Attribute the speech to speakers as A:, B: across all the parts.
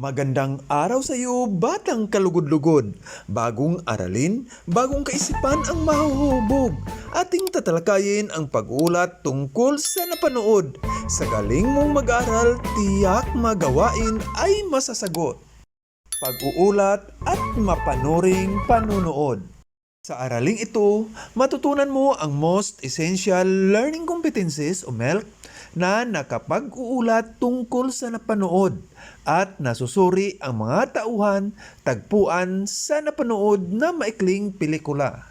A: Magandang araw sa iyo, batang kalugod-lugod. Bagong aralin, bagong kaisipan ang mahuhubog. Ating tatalakayin ang pag-ulat tungkol sa napanood. Sa galing mong mag-aral, tiyak magawain ay masasagot. Pag-uulat at mapanuring panunood. Sa araling ito, matutunan mo ang most essential learning competencies o MELC na nakapag-uulat tungkol sa napanood at nasusuri ang mga tauhan tagpuan sa napanood na maikling pelikula.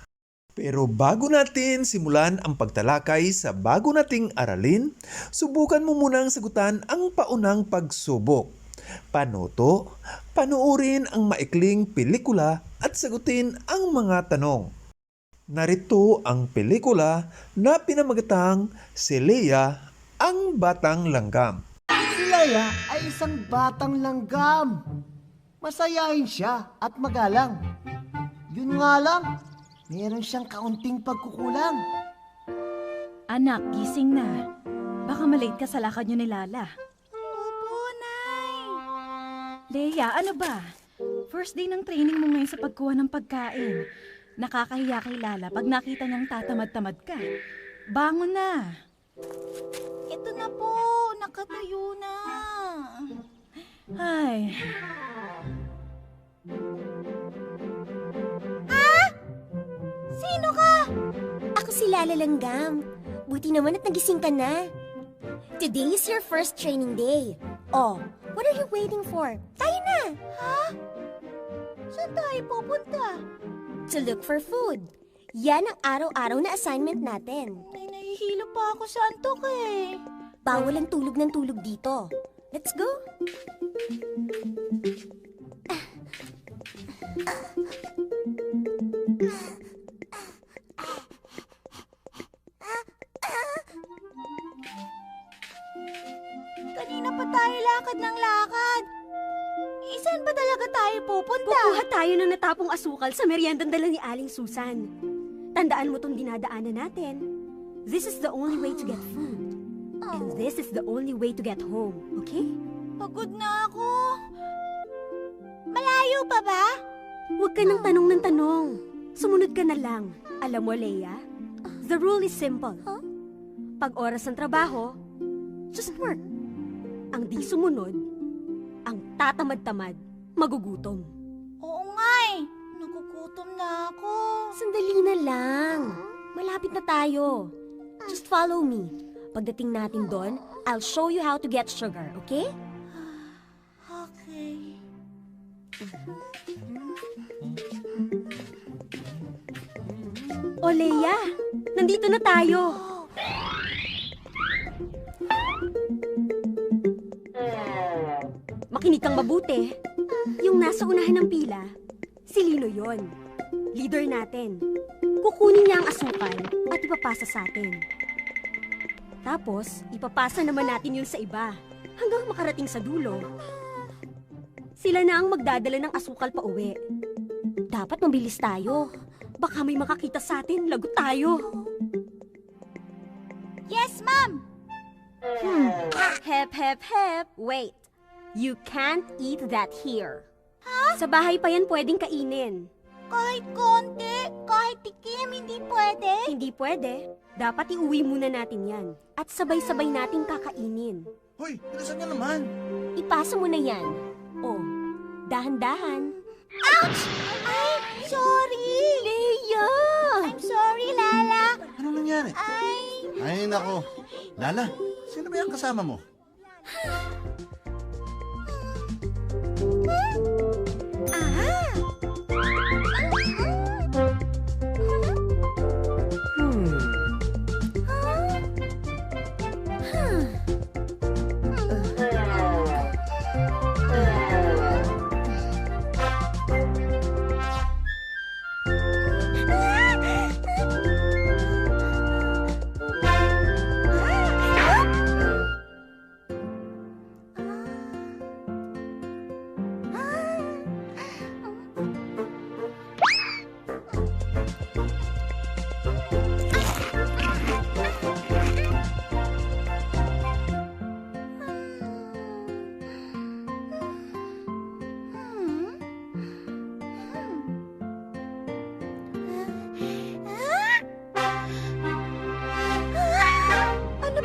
A: Pero bago natin simulan ang pagtalakay sa bago nating aralin, subukan mo munang sagutan ang paunang pagsubok. Panuto, panuorin ang maikling pelikula at sagutin ang mga tanong. Narito ang pelikula na pinamagatang Si Leia ang Batang Langgam.
B: Si Leia ay isang batang langgam. Masayahin siya at magalang. Yun nga lang, meron siyang kaunting pagkukulang.
C: Anak, gising na. Baka malate ka sa lakad niyo ni Lala.
D: Opo, Nay.
C: Leia, ano ba? First day ng training mo ngayon sa pagkuha ng pagkain. Nakakahiya kay Lala pag nakita niyang tatamad-tamad ka. Bangon na.
D: Ito na po. Nakatayo na.
C: Ay,
D: Sino ka? Ako si Lala Langgam. Buti naman at nagising ka na. Today is your first training day. Oh, what are you waiting for? Tayo na! Ha? Saan tayo pupunta? To look for food. Yan ang araw-araw na assignment natin. Nahihilo pa ako sa antok eh. Bawal ang tulog ng tulog dito. Let's go. Kanina pa tayo lakad ng lakad. Isan ba talaga tayo pupunta?
E: Kukuha tayo ng natapong asukal sa meriendang dala ni Aling Susan. Tandaan mo tong dinadaanan natin. This is the only way to get food. And this is the only way to get home, okay?
D: Pagod na ako. Malayo pa ba?
E: Huwag ka nang tanong ng tanong. Sumunod ka na lang. Alam mo, Leia, the rule is simple. Pag oras ng trabaho, just work. Ang di sumunod, ang tatamad-tamad, magugutom.
D: Oo nga eh. Nagugutom na ako.
E: Sandali na lang. Malapit na tayo. Just follow me. Pagdating natin doon, I'll show you how to get sugar, okay?
D: Okay.
E: O Leia, nandito na tayo. Makinig kang mabuti. Yung nasa unahan ng pila, si Lino yon. Leader natin. Kukunin niya ang asukal at ipapasa sa atin. Tapos, ipapasa naman natin yun sa iba hanggang makarating sa dulo. Sila na ang magdadala ng asukal pa uwi. Dapat mabilis tayo. Baka may makakita sa atin, lagot tayo.
D: Yes, ma'am.
E: Hep, hep, hep. Wait. You can't eat that here. Sa bahay pa yan pwedeng kainin.
D: Kahit konti, kahit tikim, hindi pwede.
E: Hindi pwede. Dapat iuwi muna natin yan. At sabay-sabay nating kakainin.
F: Hoy, bilisan niyo naman.
E: Ipasa mo na yan. Oh, dahan-dahan.
D: Ouch! Ay, sorry.
E: Leia!
D: I'm sorry, Lala.
F: Ano nangyari?
D: Ay,
F: Ay, nako. Lala, sino ba yung kasama mo?
D: ah.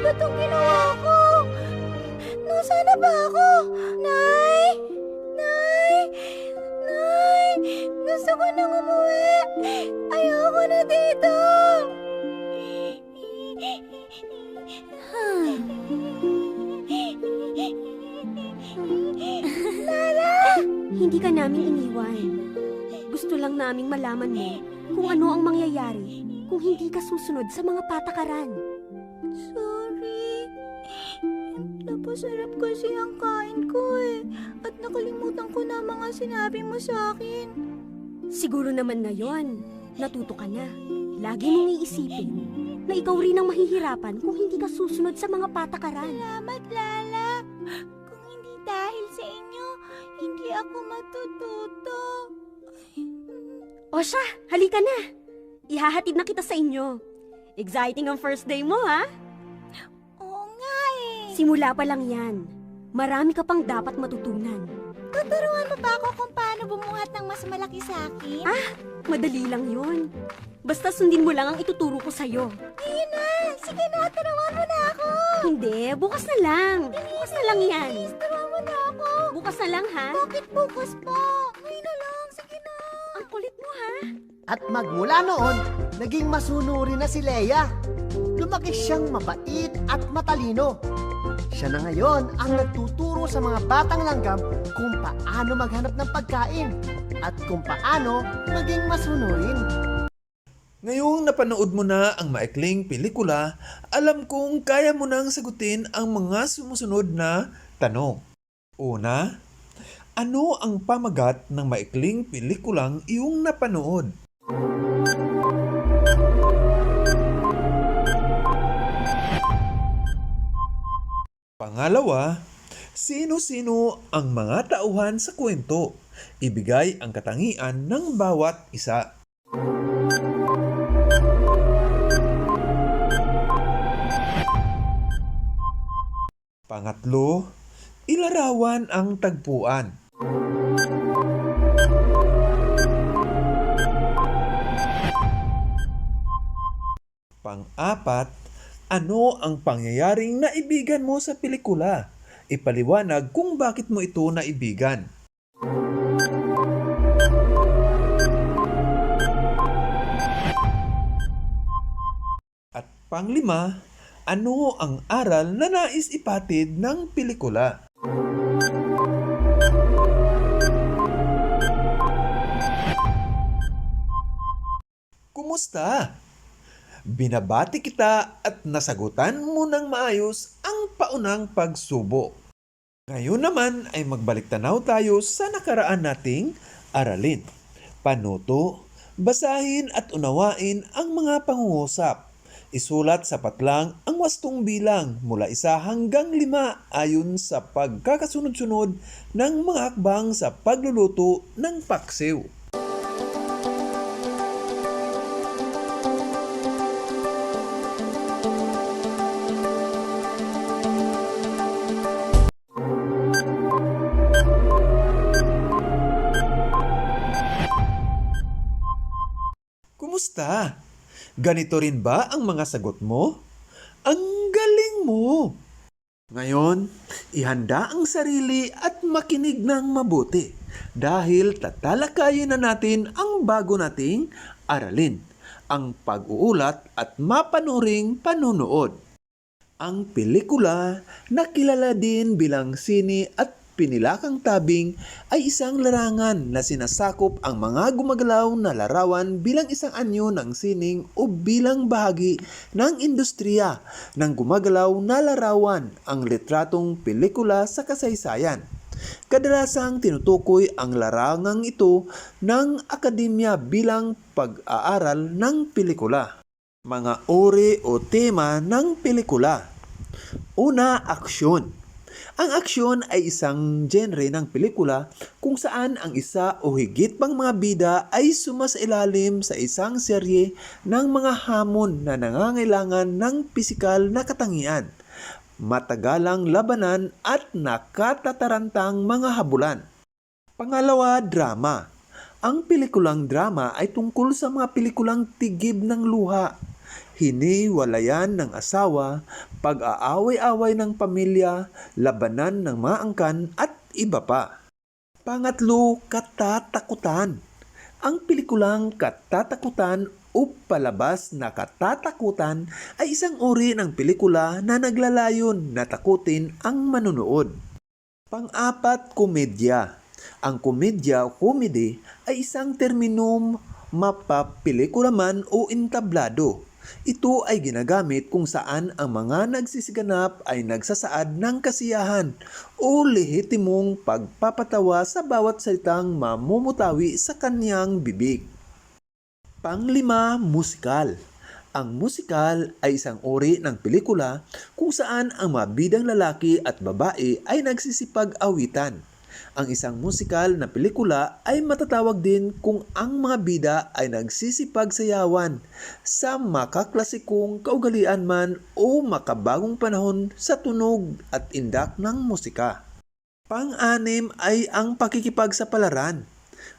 D: Ba itong ginawa ko? Nasaan na ba ako? Nay! Nay! Nay! Gusto ko nang umuwi! Ayoko na dito!
E: Hindi ka namin iniwan. Gusto lang naming malaman mo kung ano ang mangyayari kung hindi ka susunod sa mga patakaran.
D: Napasarap kasi ang kain ko eh. At nakalimutan ko na mga sinabi mo sa akin.
E: Siguro naman ngayon, natuto ka na. Lagi mong iisipin na ikaw rin ang mahihirapan kung hindi ka susunod sa mga patakaran.
D: Salamat, Lala. Kung hindi dahil sa inyo, hindi ako matututo.
E: O siya, halika na. Ihahatid na kita sa inyo. Exciting ang first day mo, ha? Simula pa lang yan. Marami ka pang dapat matutunan.
D: Tuturuan mo ba ako kung paano bumuhat ng mas malaki sa akin?
E: Ah, madali lang yon. Basta sundin mo lang ang ituturo ko sa'yo.
D: Ayun na! Sige na, turuan mo na ako!
E: Hindi, bukas na lang. Bukas na lang yan.
D: Please, turuan mo na ako!
E: Bukas na lang, ha?
D: Bakit bukas pa? Ngayon na lang, sige na!
E: Ang kulit mo, ha?
B: At magmula noon, naging masunuri na si Leia. Lumaki siyang mabait at matalino. Siya na ngayon ang nagtuturo sa mga batang langgam kung paano maghanap ng pagkain at kung paano maging masunurin.
A: Ngayong napanood mo na ang maikling pelikula, alam kong kaya mo nang sagutin ang mga sumusunod na tanong. Una, ano ang pamagat ng maikling pelikulang iyong napanood? Pangalawa, sino-sino ang mga tauhan sa kwento? Ibigay ang katangian ng bawat isa. Pangatlo, ilarawan ang tagpuan. Pang-apat, ano ang pangyayaring naibigan mo sa pelikula? Ipaliwanag kung bakit mo ito naibigan. At panglima, ano ang aral na nais ipatid ng pelikula? Kumusta? Binabati kita at nasagutan mo ng maayos ang paunang pagsubok. Ngayon naman ay magbalik tanaw tayo sa nakaraan nating aralin. Panuto, basahin at unawain ang mga pangungusap. Isulat sapat lang ang wastong bilang mula isa hanggang lima ayon sa pagkakasunod-sunod ng mga hakbang sa pagluluto ng paksiw. Kumusta? Ganito rin ba ang mga sagot mo? Ang galing mo! Ngayon, ihanda ang sarili at makinig ng mabuti dahil tatalakayin na natin ang bago nating aralin, ang pag-uulat at mapanuring panunood. Ang pelikula na kilala din bilang sini at pinilakang tabing ay isang larangan na sinasakop ang mga gumagalaw na larawan bilang isang anyo ng sining o bilang bahagi ng industriya ng gumagalaw na larawan ang litratong pelikula sa kasaysayan. Kadalasang tinutukoy ang larangang ito ng akademya bilang pag-aaral ng pelikula. Mga uri o tema ng pelikula. Una, aksyon. Ang aksyon ay isang genre ng pelikula kung saan ang isa o higit pang mga bida ay sumasailalim sa isang serye ng mga hamon na nangangailangan ng pisikal na katangian, matagalang labanan at nakatatarantang mga habulan. Pangalawa, drama. Ang pelikulang drama ay tungkol sa mga pelikulang tigib ng luha. Hiniwalayan ng asawa, pag-aaway-away ng pamilya, labanan ng mga angkan at iba pa. Pangatlo, katatakutan. Ang pelikulang Katatakutan o palabas na katatakutan ay isang uri ng pelikula na naglalayon na takutin ang manunood. Pang-apat, komedya. Ang komedya o comedy ay isang terminum mapapelikula man o entablado. Ito ay ginagamit kung saan ang mga nagsisiganap ay nagsasaad ng kasiyahan o lehitimong pagpapatawa sa bawat salitang mamumutawi sa kanyang bibig. Panglima, musikal. Ang musikal ay isang uri ng pelikula kung saan ang mga bidang lalaki at babae ay nagsisipag-awitan. Ang isang musikal na pelikula ay matatawag din kung ang mga bida ay nagsisipagsayawan sa makaklasikong kaugalian man o makabagong panahon sa tunog at indak ng musika. Pang-anim ay ang pakikipagsapalaran.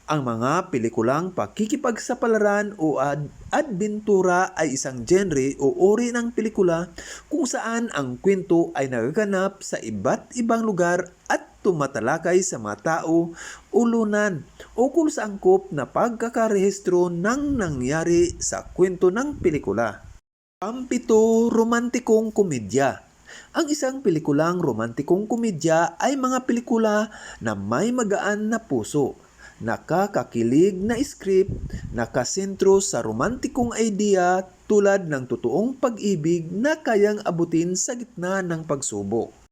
A: Ang mga pelikulang pakikipagsapalaran o ad adbentura ay isang genre o uri ng pelikula kung saan ang kwento ay nagaganap sa iba't ibang lugar at tumatalakay sa mga tao, ulunan kung sa angkop na pagkakarehistro ng nangyari sa kwento ng pelikula. Pampito, romantikong komedya. Ang isang pelikulang romantikong komedya ay mga pelikula na may magaan na puso, nakakakilig na script, nakasentro sa romantikong idea tulad ng totoong pag-ibig na kayang abutin sa gitna ng pagsubok.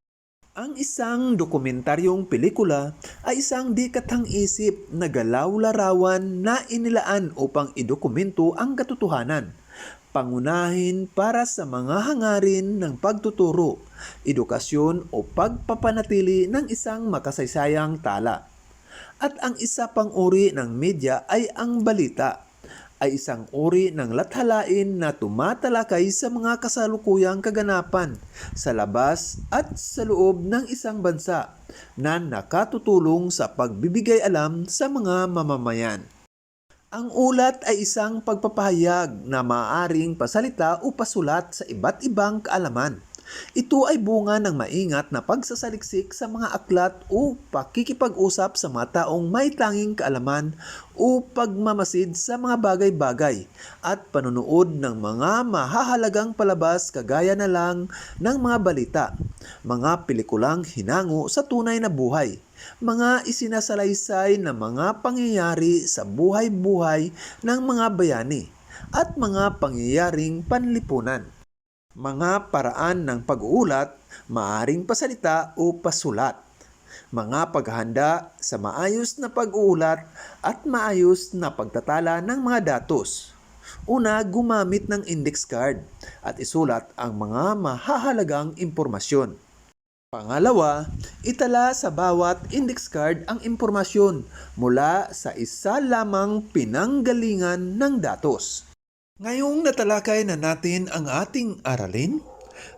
A: Ang isang dokumentaryong pelikula ay isang di katang-isip na galaw-larawan na inilaan upang idokumento ang katotohanan. Pangunahin para sa mga hangarin ng pagtuturo, edukasyon o pagpapanatili ng isang makasaysayang tala. At ang isa pang uri ng media ay ang balita ay isang uri ng lathalain na tumatalakay sa mga kasalukuyang kaganapan sa labas at sa loob ng isang bansa na nakatutulong sa pagbibigay alam sa mga mamamayan. Ang ulat ay isang pagpapahayag na maaaring pasalita o pasulat sa iba't ibang kaalaman. Ito ay bunga ng maingat na pagsasaliksik sa mga aklat o pakikipag-usap sa mga taong may tanging kaalaman o pagmamasid sa mga bagay-bagay at panunood ng mga mahahalagang palabas kagaya na lang ng mga balita, mga pelikulang hinango sa tunay na buhay, mga isinasalaysay na mga pangyayari sa buhay-buhay ng mga bayani at mga pangyayaring panlipunan mga paraan ng pag-uulat, maaring pasalita o pasulat, mga paghahanda sa maayos na pag-uulat at maayos na pagtatala ng mga datos. Una, gumamit ng index card at isulat ang mga mahahalagang impormasyon. Pangalawa, itala sa bawat index card ang impormasyon mula sa isa lamang pinanggalingan ng datos. Ngayong natalakay na natin ang ating aralin,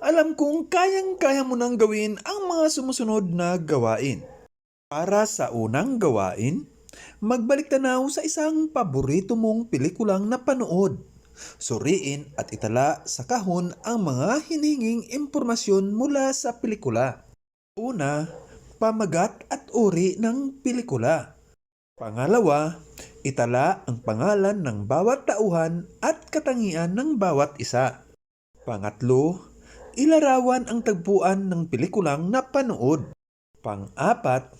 A: alam kong kayang-kaya mo nang gawin ang mga sumusunod na gawain. Para sa unang gawain, magbalik tanaw sa isang paborito mong pelikulang napanood. Suriin at itala sa kahon ang mga hinihinging impormasyon mula sa pelikula. Una, pamagat at uri ng pelikula. Pangalawa, itala ang pangalan ng bawat tauhan at katangian ng bawat isa. Pangatlo, ilarawan ang tagpuan ng pelikulang napanood. Pang-apat,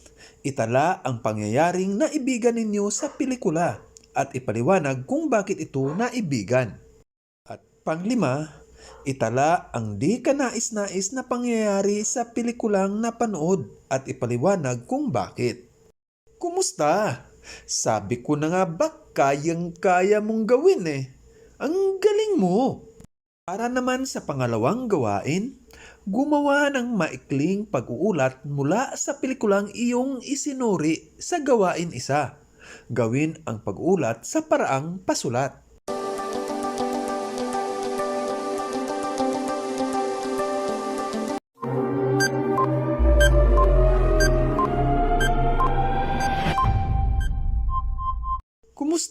A: itala ang pangyayaring naibigan ninyo sa pelikula at ipaliwanag kung bakit ito naibigan. At panglima, itala ang di ka nais-nais na pangyayari sa pelikulang napanood at ipaliwanag kung bakit. Kumusta? Sabi ko na nga ba kayang-kaya mong gawin eh. Ang galing mo! Para naman sa pangalawang gawain, gumawa ng maikling pag-uulat mula sa pelikulang iyong isinuri sa gawain isa. Gawin ang pag-uulat sa paraang pasulat.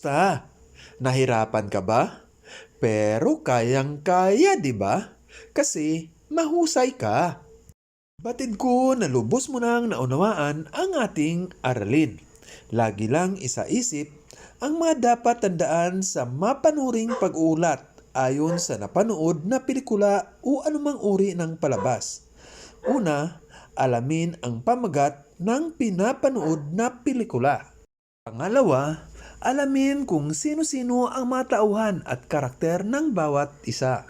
A: Kumusta? Nahirapan ka ba? Pero kayang-kaya, di ba? Kasi mahusay ka. Batid ko na lubos mo nang naunawaan ang ating aralin. Lagi lang isaisip ang mga dapat tandaan sa mapanuring pag-uulat ayon sa napanood na pelikula o anumang uri ng palabas. Una, alamin ang pamagat ng pinapanood na pelikula. Pangalawa, alamin kung sino-sino ang mga tauhan at karakter ng bawat isa.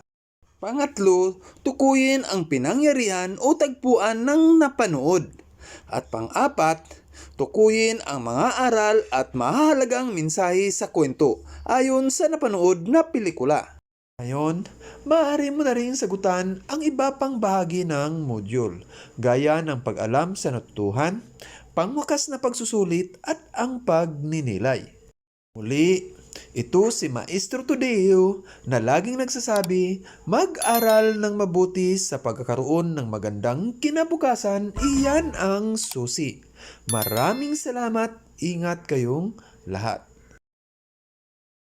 A: Pangatlo, tukuyin ang pinangyarihan o tagpuan ng napanood. At pang-apat, tukuyin ang mga aral at mahalagang mensahe sa kwento ayon sa napanood na pelikula. Ngayon, maaari mo na rin sagutan ang iba pang bahagi ng module, gaya ng pag-alam sa natutuhan, pangwakas na pagsusulit at ang pagninilay. Muli, ito si Maestro Tudeo na laging nagsasabi, mag-aral ng mabuti sa pagkakaroon ng magandang kinabukasan, iyan ang susi. Maraming salamat, ingat kayong lahat.